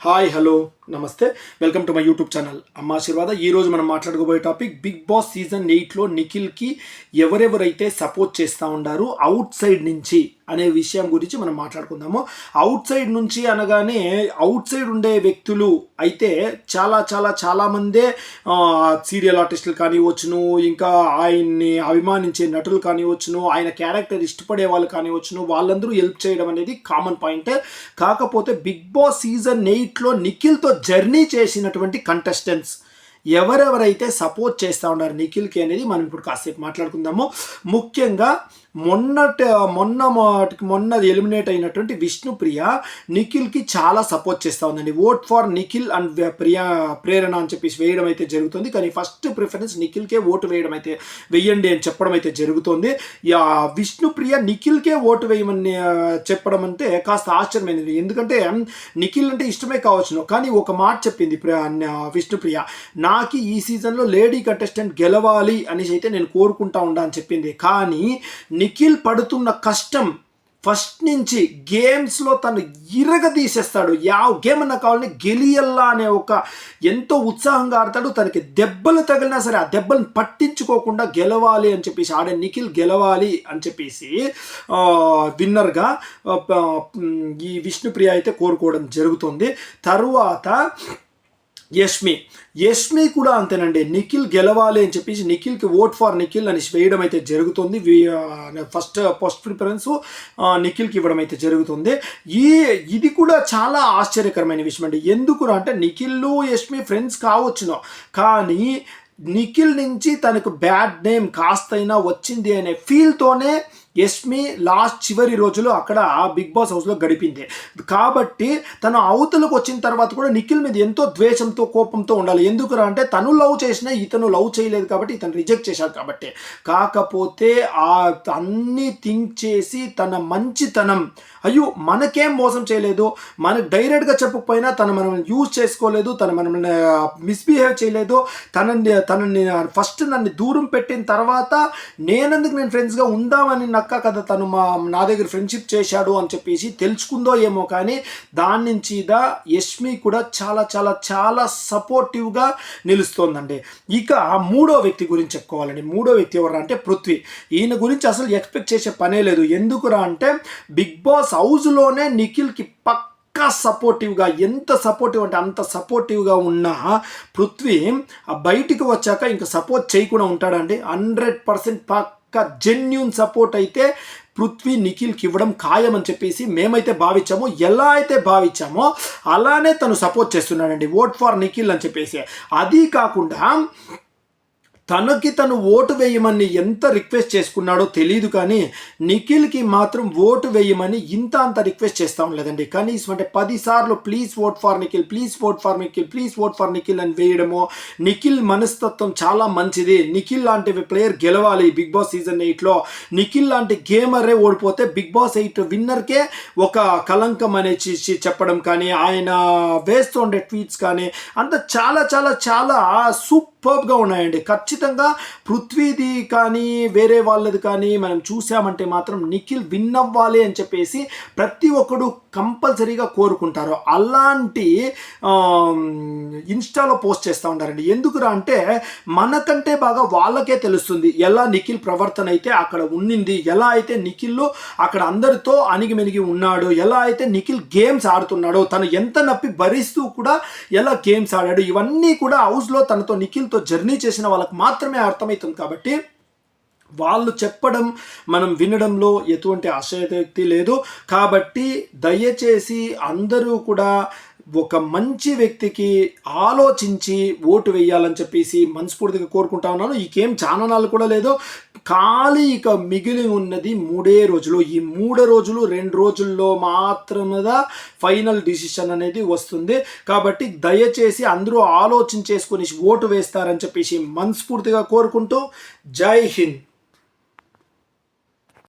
Hi hello నమస్తే welcome to my YouTube channel అమ్మ ఆశీర్వాద ఈరోజు మనం మాట్లాడుకోబోయే టాపిక్ బిగ్ బాస్ సీజన్ ఎయిట్లో నిఖిల్కి ఎవరెవరైతే సపోర్ట్ చేస్తూ ఉండారు అవుట్ సైడ్ నుంచి అనే విషయం గురించి మనం మాట్లాడుకుందాము. అవుట్ సైడ్ నుంచి అనగానే అవుట్ సైడ్ ఉండే వ్యక్తులు అయితే చాలా చాలా చాలామందే సీరియల్ ఆర్టిస్టులు కానివచ్చును ఇంకా ఆయన్ని అభిమానించే నటులు కానివచ్చును ఆయన క్యారెక్టర్ ఇష్టపడే వాళ్ళు కానివచ్చును వాళ్ళందరూ హెల్ప్ చేయడం అనేది కామన్ పాయింట్ కాకపోతే బిగ్ బాస్ సీజన్ ఎయిట్లో నిఖిల్తో జర్నీ చేసినటువంటి కంటెస్టెంట్స్ ఎవరెవరైతే సపోర్ట్ చేస్తూ ఉన్నారు నిఖిల్కి అనేది మనం ఇప్పుడు కాసేపు మాట్లాడుకుందాము. ముఖ్యంగా మొన్నటి మొన్న మొన్నది మొన్న ఎలిమినేట్ అయినటువంటి విష్ణుప్రియ నిఖిల్కి చాలా సపోర్ట్ చేస్తూ ఉందండి. Vote for Nikhil and Priya Prerana అని చెప్పేసి వేయడం అయితే జరుగుతుంది. కానీ ఫస్ట్ ప్రిఫరెన్స్ నిఖిల్కే ఓటు వేయడం అయితే వెయ్యండి అని చెప్పడం అయితే జరుగుతుంది. యా విష్ణుప్రియ నిఖిల్కే ఓటు వేయమని చెప్పడం అంటే కాస్త ఆశ్చర్యమైనది. ఎందుకంటే నిఖిల్ అంటే ఇష్టమే కావచ్చును. కానీ ఒక మాట చెప్పింది విష్ణుప్రియ. నాకు ఈ సీజన్లో లేడీ కంటెస్టెంట్ గెలవాలి అనేసి అయితే నేను కోరుకుంటా ఉండా అని చెప్పింది. కానీ నిఖిల్ పడుతున్న కష్టం ఫస్ట్ నుంచి గేమ్స్లో తను ఇరగ తీసేస్తాడు యా గేమ్ అన్న కావాలని గెలియల్లా అనే ఒక ఎంతో ఉత్సాహంగా ఆడతాడు. తనకి దెబ్బలు తగిలినా సరే ఆ దెబ్బలను పట్టించుకోకుండా గెలవాలి అని చెప్పేసి ఆడే నిఖిల్ గెలవాలి అని చెప్పేసి విన్నర్గా ఈ విష్ణుప్రియ అయితే కోరుకోవడం జరుగుతుంది. తరువాత యష్మి. యష్మి కూడా అంతేనండి నిఖిల్ గెలవాలి అని చెప్పేసి నిఖిల్కి ఓట్ ఫర్ నిఖిల్ అని వేయడం అయితే జరుగుతుంది. ఫస్ట్ ఫస్ట్ ప్రిఫరెన్స్ నిఖిల్కి ఇవ్వడం అయితే జరుగుతుంది. ఈ ఇది కూడా చాలా ఆశ్చర్యకరమైన విషయం అండి. ఎందుకు అంటే నిఖిల్ యష్మి ఫ్రెండ్స్ కావచ్చును. కానీ నిఖిల్ నుంచి తనకు బ్యాడ్ నేమ్ కాస్తైనా వచ్చింది అనే ఫీల్తోనే యష్మి లాస్ట్ చివరి రోజులు అక్కడ బిగ్ బాస్ హౌస్లో గడిపింది. కాబట్టి తను అవతలకు వచ్చిన తర్వాత కూడా నిఖిల్ మీద ఎంతో ద్వేషంతో కోపంతో ఉండాలి. ఎందుకురా అంటే తను లవ్ చేసినా ఇతను లవ్ చేయలేదు కాబట్టి ఇతను రిజెక్ట్ చేశాడు కాబట్టి. కాకపోతే ఆ అన్నీ థింక్ చేసి తన మంచితనం అయ్యో మనకేం మోసం చేయలేదు మనకు డైరెక్ట్గా చెప్పకపోయినా తను మనం యూజ్ చేసుకోలేదు తను మనం మిస్బిహేవ్ చేయలేదు తనని తనని ఫస్ట్ నన్ను దూరం పెట్టిన తర్వాత నేనందుకు నేను ఫ్రెండ్స్గా ఉందామని నక్క కదా తను మా నా దగ్గర ఫ్రెండ్షిప్ చేశాడు అని చెప్పేసి తెలుసుకుందో ఏమో కానీ దాని నుంచి దా యష్మి కూడా చాలా చాలా చాలా సపోర్టివ్గా నిలుస్తోందండి. ఇక మూడో వ్యక్తి గురించి చెప్పుకోవాలండి. మూడో వ్యక్తి ఎవరు అంటే పృథ్వీ. ఈయన గురించి అసలు ఎక్స్పెక్ట్ చేసే పనే లేదు. ఎందుకురా అంటే బిగ్ బాస్ హౌస్లోనే నిఖిల్కి పక్క ఇంకా సపోర్టివ్గా ఎంత సపోర్టివ్ అంటే అంత సపోర్టివ్గా ఉన్న పృథ్వీ ఆ బయటికి వచ్చాక ఇంకా సపోర్ట్ చేయకుండా ఉంటాడండి. హండ్రెడ్ పర్సెంట్ పక్క జెన్యున్ సపోర్ట్ అయితే పృథ్వీ నిఖిల్కి ఇవ్వడం ఖాయం అని చెప్పేసి మేమైతే భావించామో. ఎలా అయితే భావించామో అలానే తను సపోర్ట్ చేస్తున్నాడండి. ఓట్ ఫర్ నిఖిల్ అని చెప్పేసి. అది కాకుండా తనకి తను ఓటు వేయమని ఎంత రిక్వెస్ట్ చేసుకున్నాడో తెలియదు కానీ నిఖిల్కి మాత్రం ఓటు వేయమని ఇంత అంత రిక్వెస్ట్ చేస్తాం లేదండి కనీసం అంటే పదిసార్లు please vote for Nikhil please vote for Nikhil please vote for Nikhil అని వేయడము నిఖిల్ మనస్తత్వం చాలా మంచిది. నిఖిల్ లాంటి ప్లేయర్ గెలవాలి బిగ్ బాస్ సీజన్ ఎయిట్లో. నిఖిల్ లాంటి గేమరే ఓడిపోతే బిగ్ బాస్ ఎయిట్ విన్నర్కే ఒక కలంకం అనేసి చెప్పడం కానీ ఆయన వేస్తుండే ట్వీట్స్ కానీ అంత చాలా చాలా చాలా సూపర్గా ఉన్నాయండి. ఖచ్చితంగా పృథ్వీది కానీ వేరే వాళ్ళది కానీ మనం చూసామంటే మాత్రం నిఖిల్ విన్ అవ్వాలి అని చెప్పేసి ప్రతి ఒక్కడు కంపల్సరీగా కోరుకుంటారు. అలాంటి ఇన్స్టాలో పోస్ట్ చేస్తూ ఉంటారండి ఎందుకురా అంటే మనకంటే బాగా వాళ్ళకే తెలుస్తుంది ఎలా నిఖిల్ ప్రవర్తన అయితే అక్కడ ఉండింది ఎలా అయితే నిఖిల్ అక్కడ అందరితో అణిగిమెనిగి ఉన్నాడు ఎలా అయితే నిఖిల్ గేమ్స్ ఆడుతున్నాడో తను ఎంత నప్పి భరిస్తూ కూడా ఎలా గేమ్స్ ఆడాడు ఇవన్నీ కూడా హౌస్లో తనతో నిఖిల్తో జర్నీ చేసిన వాళ్ళకి మాత్రమే అర్థమవుతుంది కాబట్టి వాళ్ళు చెప్పడం మనం వినడంలో ఎటువంటి ఆశయక్తి లేదు. కాబట్టి దయచేసి అందరూ కూడా ఒక మంచి వ్యక్తికి ఆలోచించి ఓటు వేయాలని చెప్పేసి మనస్ఫూర్తిగా కోరుకుంటా ఉన్నాను. ఈకేం చాననాలు కూడా లేదు. ఖాళీ ఇక మిగిలి ఉన్నది మూడే రోజులు. ఈ మూడే రోజులు రెండు రోజుల్లో మాత్రమే ఫైనల్ డిసిషన్ అనేది వస్తుంది. కాబట్టి దయచేసి అందరూ ఆలోచన ఓటు వేస్తారని చెప్పేసి మనస్ఫూర్తిగా కోరుకుంటూ జై హింద్.